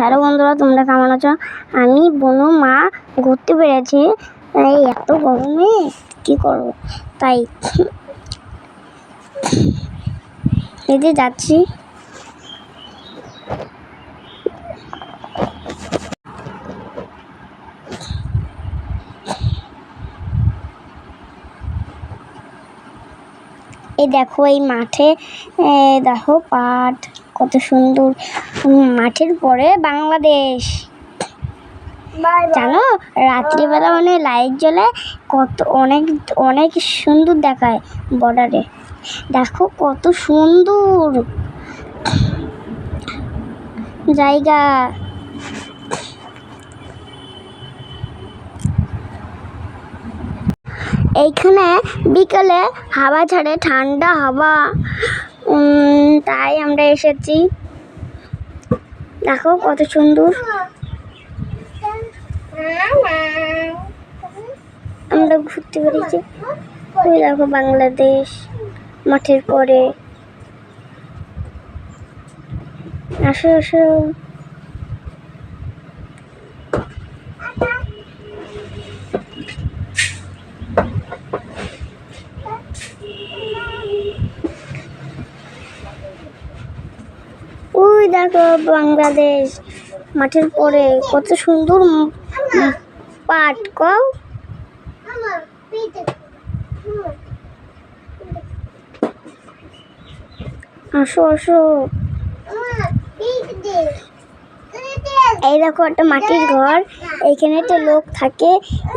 Hello বন্ধুরা, তোমরা কেমন আছো? আমি বনু, মা ঘুরতে পেরেছি এই এত গরমে কি করব? তাই। যে যাচ্ছি। এই দেখো, এই মাঠে দেখো পাট। কত সুন্দর। মাঠের পরে বাংলাদেশ। জানো রাত্রিবেলা মানে লাইট জ্বলে কত অনেক অনেক সুন্দর দেখায় বর্ডারে দেখো কত সুন্দর জায়গা। এইখানে বিকালে হাওয়া ছাড়ে ঠান্ডা হাওয়া। তাই আমরা এসেছি। দেখো কত সুন্দর। আমরা ঘুরতে পেরেছি ওই দেখো বাংলাদেশ মাঠের পরে। আসো আসো ওই দেখো বাংলাদেশ, মাঠের পরে কত সুন্দর পাট, কও। আসো আসো। এই দেখো একটা মাটির ঘর, এইখানে একটা লোক থাকে,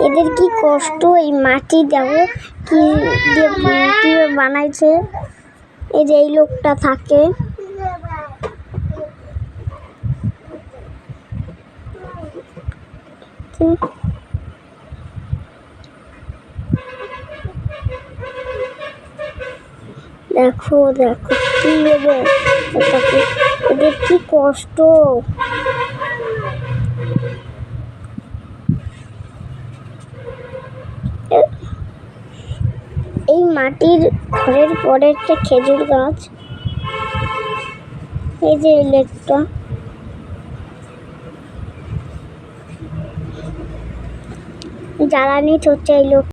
এদের কি কষ্ট, এই মাটি দেখো কি বানাইছে। এই যে এই লোকটা থাকে। কি- দেখো দেখো কি এটাকে এদের কি কষ্ট? এই মাটির ঘরের পরে একটা খেজুর গাছ, এই যে এই জ্বালানি হচ্ছে এই লোক